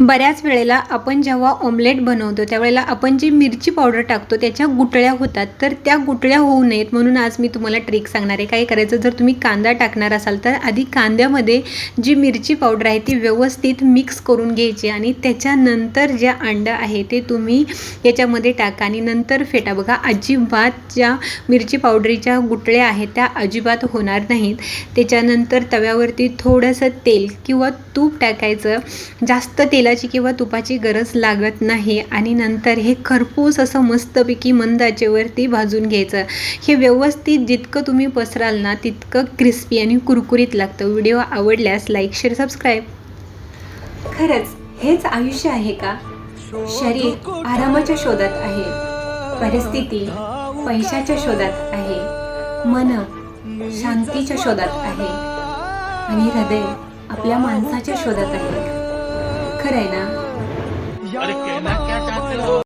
बऱ्याच वेळेला आपण जेव्हा ऑमलेट बनवतो त्यावेळेला आपण जी मिरची पावडर टाकतो त्याच्या गुटळ्या होतात. तर त्या गुटळ्या होऊ नयेत म्हणून आज मी तुम्हाला ट्रिक सांगणार आहे. काय करायचं? जर तुम्ही कांदा टाकणार असाल तर आधी कांद्यामध्ये जी मिरची पावडर आहे ती व्यवस्थित मिक्स करून घ्यायची आणि त्याच्यानंतर जे अंडं आहे ते तुम्ही याच्यामध्ये टाका आणि नंतर फेटा. बघा अजिबात ज्या मिरची पावडरीच्या गुटळ्या आहेत त्या अजिबात होणार नाहीत. त्याच्यानंतर तव्यावरती थोडंसं तेल किंवा तूप टाकायचं. जास्त तेल तेलाची किंवा तुपाची गरज लागत नाही आणि नंतर हे खरपूस असं मस्तपैकी मंद आचेवरती भाजून घ्यायचं. हे व्यवस्थित जितकं तुम्ही पसराल ना तितकं क्रिस्पी आणि कुरकुरीत लागतं. व्हिडिओ आवडल्यास लाईक शेअर सबस्क्राईब खरंच हेच आयुष्य आहे का? शरीर आरामाच्या शोधात आहे. परिस्थिती पैशाच्या शोधात आहे. मन शांतीच्या शोधात आहे. आणि हृदय आपल्या माणसाच्या शोधात आहे. खरं आहे ना